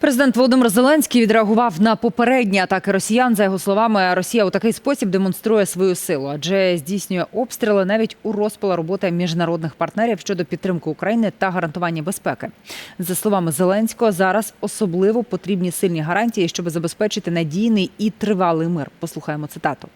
Президент Володимир Зеленський відреагував на попередні атаки росіян. За його словами, Росія у такий спосіб демонструє свою силу, адже здійснює обстріли навіть у розпала роботи міжнародних партнерів щодо підтримки України та гарантування безпеки. За словами Зеленського, зараз особливо потрібні сильні гарантії, щоб забезпечити надійний і тривалий мир. Послухаємо цитату.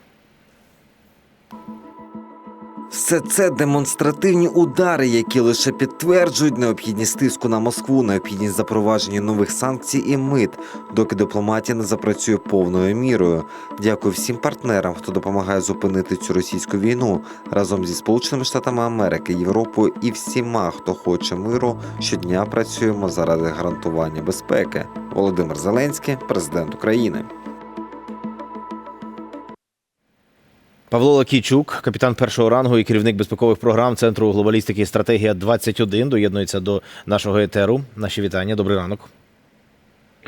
Все це демонстративні удари, які лише підтверджують необхідність тиску на Москву, необхідність запровадження нових санкцій і мит, доки дипломатія не запрацює повною мірою. Дякую всім партнерам, хто допомагає зупинити цю російську війну разом зі Сполученими Штатами Америки, Європою і всіма, хто хоче миру. Щодня працюємо заради гарантування безпеки. Володимир Зеленський, президент України. Павло Лакійчук, капітан першого рангу і керівник безпекових програм Центру глобалістики і стратегія 21 доєднується до нашого етеру. Наші вітання. Добрий ранок.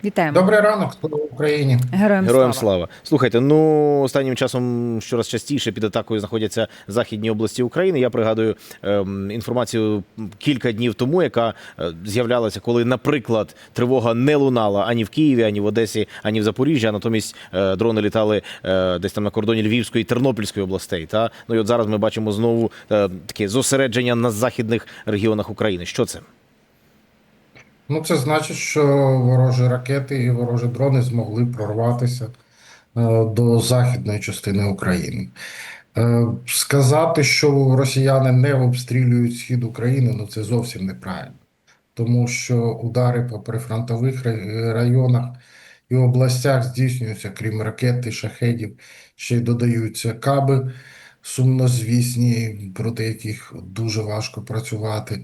Вітаємо Добрий ранок, слава Україні. героям, Героям слава. слава. Слухайте, ну останнім часом щораз частіше під атакою знаходяться західні області України. Я пригадую ем, інформацію кілька днів тому, яка е, з'являлася, коли, наприклад, тривога не лунала ані в Києві, ані в Одесі, ані в Запоріжжі. А натомість е, дрони літали е, десь там на кордоні Львівської і Тернопільської областей. Та ну і от зараз ми бачимо знову е, таке зосередження на західних регіонах України. Що це? Ну, це значить, що ворожі ракети і ворожі дрони змогли прорватися е, до західної частини України. Е, Сказати, що росіяни не обстрілюють схід України, ну це зовсім неправильно. Тому що удари по прифронтових районах і областях здійснюються, крім ракет і шахедів, ще й додаються каби сумнозвісні, проти яких дуже важко працювати.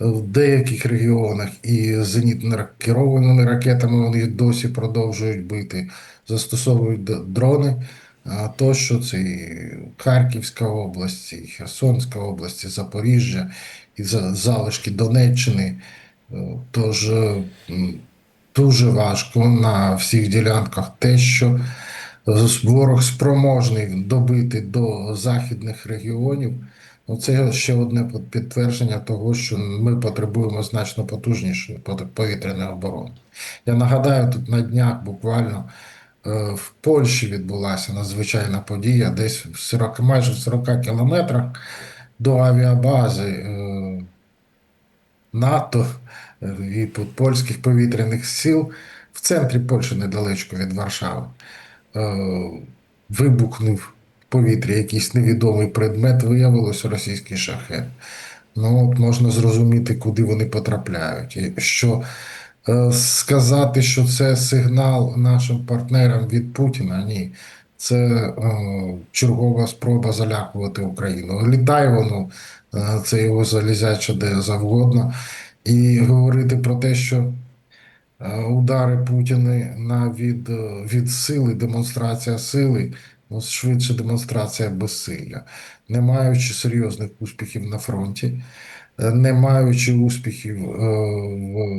В деяких регіонах і зенітно керованими ракетами вони досі продовжують бити, застосовують дрони. То, що це і Харківська область, і Херсонська область, і Запоріжжя, і залишки Донеччини. Е, Тож е, дуже важко на всіх ділянках те, що е, ворог спроможний добити до західних регіонів. Ну, це ще одне підтвердження того, що ми потребуємо значно потужнішої повітряної оборони. Я нагадаю, тут на днях буквально е, в Польщі відбулася надзвичайна подія, десь в 40, майже в 40 кілометрах до авіабази е, НАТО е, і польських повітряних сил в центрі Польщі недалечко від Варшави. Е, Вибухнув в повітрі якийсь невідомий предмет, виявилося російський шахет. Ну, от можна зрозуміти, куди вони потрапляють. І що е, сказати, що це сигнал нашим партнерам від Путіна, ні. Це е, чергова спроба залякувати Україну. Літає воно, це його залізяче де завгодно. І говорити про те, що удари Путіна на від, е, від сили, демонстрація сили, ну, швидше демонстрація безсилля, не маючи серйозних успіхів на фронті, е, не маючи успіхів е,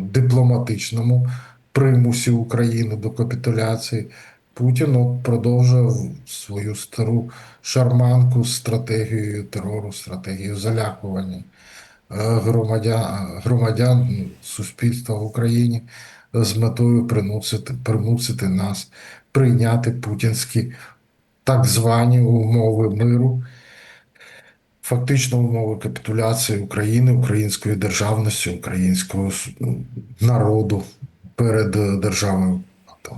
в дипломатичному примусі України до капітуляції, Путін от продовжує свою стару шарманку з стратегією терору, стратегією залякування е, громадян, громадян ну, суспільства в Україні з метою примусити, примусити нас прийняти путінські так звані умови миру, фактично умови капітуляції України, української державності, українського ну, народу перед е, державою. НАТО.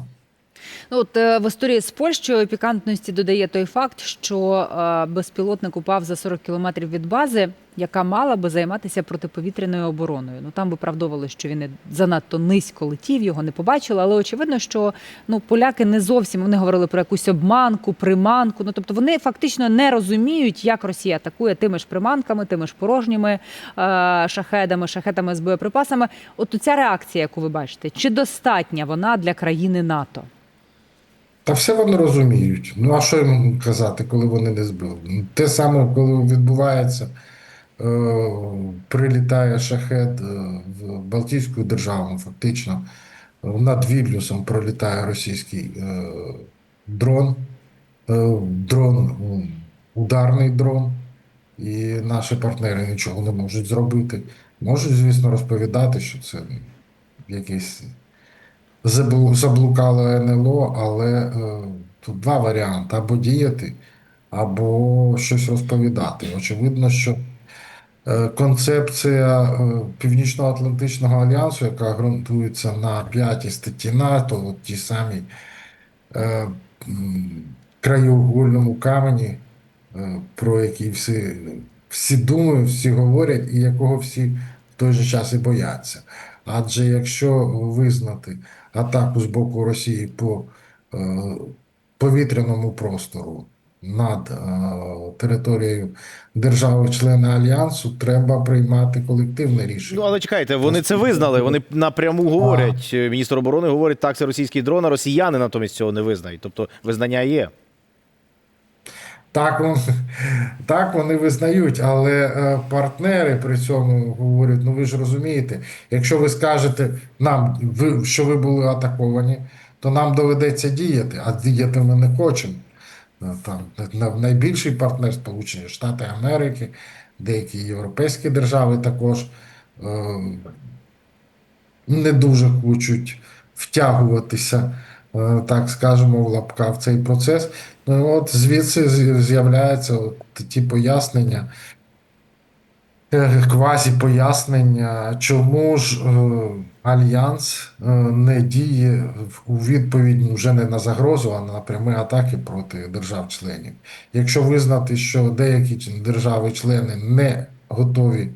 Ну, от е, в історії з Польщею пікантності додає той факт, що е, безпілотник упав за 40 кілометрів від бази, яка мала би займатися протиповітряною обороною. Ну там виправдовували, що він занадто низько летів, його не побачили. Але очевидно, що ну поляки не зовсім вони говорили про якусь обманку, приманку. Ну тобто вони фактично не розуміють, як Росія атакує тими ж приманками, тими ж порожніми е, шахедами, шахетами з боєприпасами. От ця реакція, яку ви бачите, чи достатня вона для країни НАТО? Та все вони розуміють. Ну а що їм казати, коли вони не збили? Те саме, коли відбувається, е, прилітає шахет е, в Балтійську державу, фактично над Вільнюсом пролітає російський е, дрон, е, дрон, ударний дрон, і наші партнери нічого не можуть зробити. Можуть, звісно, розповідати, що це якийсь заблукало НЛО, але е, тут два варіанти: або діяти, або щось розповідати. Очевидно, що е, концепція е, Північно-Атлантичного альянсу, яка ґрунтується на п'ятій статті НАТО, от ті самі краєугольному камені, про який всі, всі думають, всі говорять, і якого всі в той же час і бояться. Адже якщо визнати атаку з боку Росії по е, повітряному простору над е, територією держави-члени Альянсу, треба приймати колективне рішення. Ну але чекайте, вони це визнали. Вони напряму говорять. Міністр оборони говорить, так, це російський дрон, а росіяни натомість цього не визнають. Тобто визнання є. Так, вон- так вони визнають, але е, партнери при цьому говорять: ну ви ж розумієте, якщо ви скажете нам, ви, що ви були атаковані, то нам доведеться діяти, а діяти ми не хочемо. Е, Там найбільший партнер Сполучені Штати Америки, деякі європейські держави також е, не дуже хочуть втягуватися, так скажемо, в лапках в цей процес. Ну і от звідси з'являються ті пояснення, квазі пояснення, чому ж е, Альянс е, не діє у відповідь вже не на загрозу, а на прямі атаки проти держав-членів. Якщо визнати, що деякі держави-члени не готові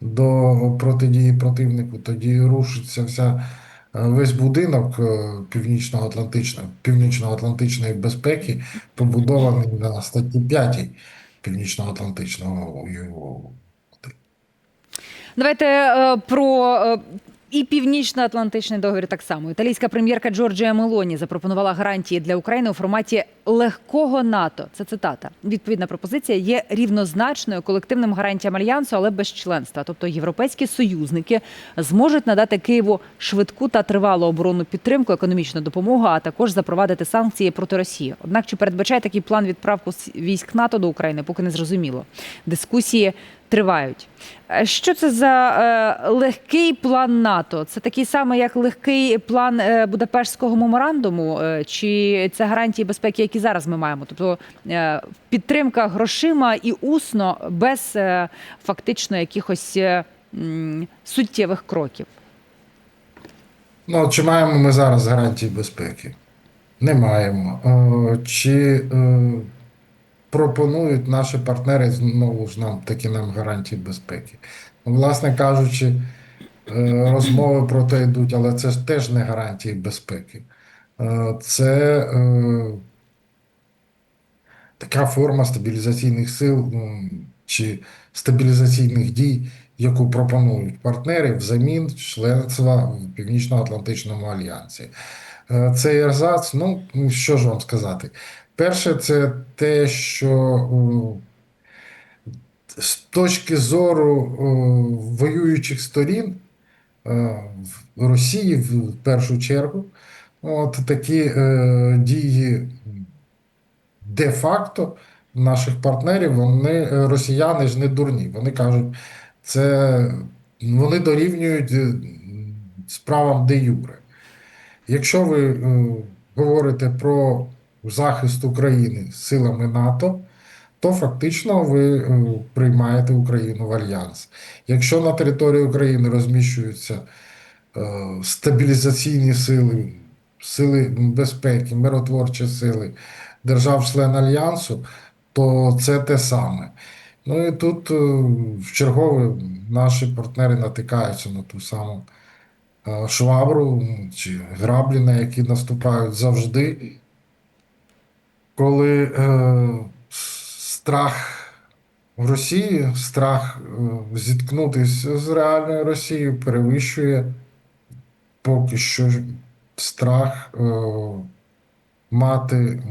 до протидії противнику, тоді рушиться вся е, весь будинок е, північно-атлантичної північно-атлантичної безпеки, побудований на статті 5 північно-атлантичного. Давайте е, про е, і північно-атлантичний договір так само. Італійська прем'єрка Джорджія Мелоні запропонувала гарантії для України у форматі легкого НАТО. Це цитата. Відповідна пропозиція є рівнозначною колективним гарантіям альянсу, але без членства. Тобто європейські союзники зможуть надати Києву швидку та тривалу оборонну підтримку, економічну допомогу, а також запровадити санкції проти Росії. Однак чи передбачає такий план відправку військ НАТО до України, поки не зрозуміло. Дискусії тривають. Е, Що це за е, легкий план НАТО? Це такий самий, як легкий план е, Будапештського меморандуму, чи це гарантії безпеки, які зараз ми маємо? Тобто підтримка грошима і усно без фактично якихось суттєвих кроків. Ну, чи маємо ми зараз гарантії безпеки? Не маємо. Чи пропонують наші партнери знову ж нам такі нам гарантії безпеки? Ну, Власне кажучи, е, розмови про те йдуть, але це ж теж не гарантії безпеки. Е, Це е, така форма стабілізаційних сил ну, чи стабілізаційних дій, яку пропонують партнери взамін членства в Північно-Атлантичному альянсі. Цей ерзац, ну що ж вам сказати? Перше, це те, що з точки зору воюючих сторін е, в Росії в першу чергу, от такі е, дії де-факто наших партнерів, вони е, росіяни ж не дурні. Вони кажуть, це вони дорівнюють справам де юре. Якщо ви говорите про захист України силами НАТО, то фактично ви е, приймаєте Україну в альянс. Якщо на території України розміщуються е, стабілізаційні сили, сили безпеки, миротворчі сили держав-член альянсу, то це те саме. Ну і тут е, в чергове наші партнери натикаються на ту саму швабру чи граблі, на які наступають завжди, коли е, страх в Росії, страх е, зіткнутися з реальною Росією перевищує поки що страх е, мати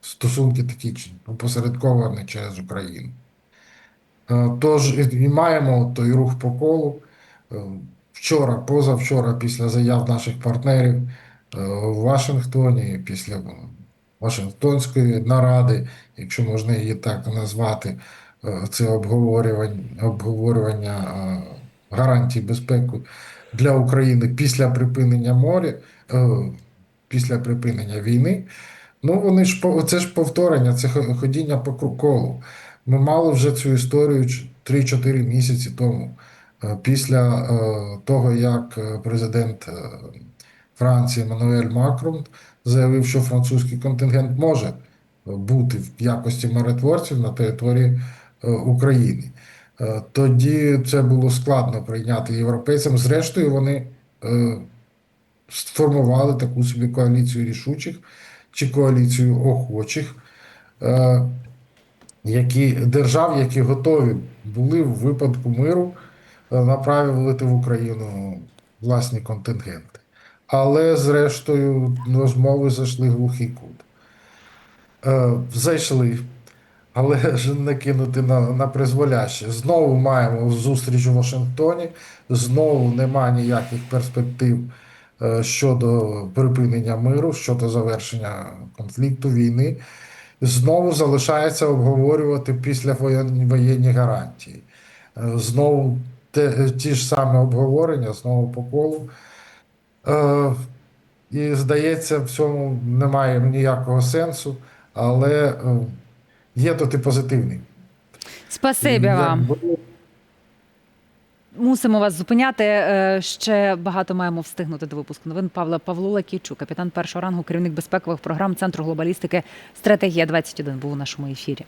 стосунки такі опосередковані через Україну. Е, Тож і маємо той рух по колу. Е, Вчора, позавчора, після заяв наших партнерів е, в Вашингтоні, після Вашингтонської наради, якщо можна її так назвати, е, це обговорювання, обговорювання е, гарантій безпеки для України після припинення моря, е, після припинення війни. Ну, вони ж це ж повторення, це ходіння по колу. Ми мали вже цю історію 3-4 місяці тому, після того, як президент Франції Еммануель Макрон заявив, що французький контингент може бути в якості миротворців на території е, України. Е, Тоді це було складно прийняти європейцям. Зрештою, вони е, сформували таку собі коаліцію рішучих чи коаліцію охочих, які держав, які готові були в випадку миру направити в Україну власні контингенти. Але, зрештою, розмови зайшли глухий кут. Е, зайшли, але ж не кинути на, на призволяще. Знову маємо зустріч у Вашингтоні, знову нема ніяких перспектив е, щодо припинення миру, щодо завершення конфлікту, війни. Знову залишається обговорювати післявоєнні воєнні гарантії. Е, Знову те, ті ж самі обговорення, знову по колу. Е, і здається, в цьому немає ніякого сенсу, але е, є тут і позитивний. Спасибі вам. Мусимо вас зупиняти. Е, Ще багато маємо встигнути до випуску новин. Павла Павлула Кійчук, капітан першого рангу, керівник безпекових програм Центру глобалістики Стратегія 21 був у нашому ефірі.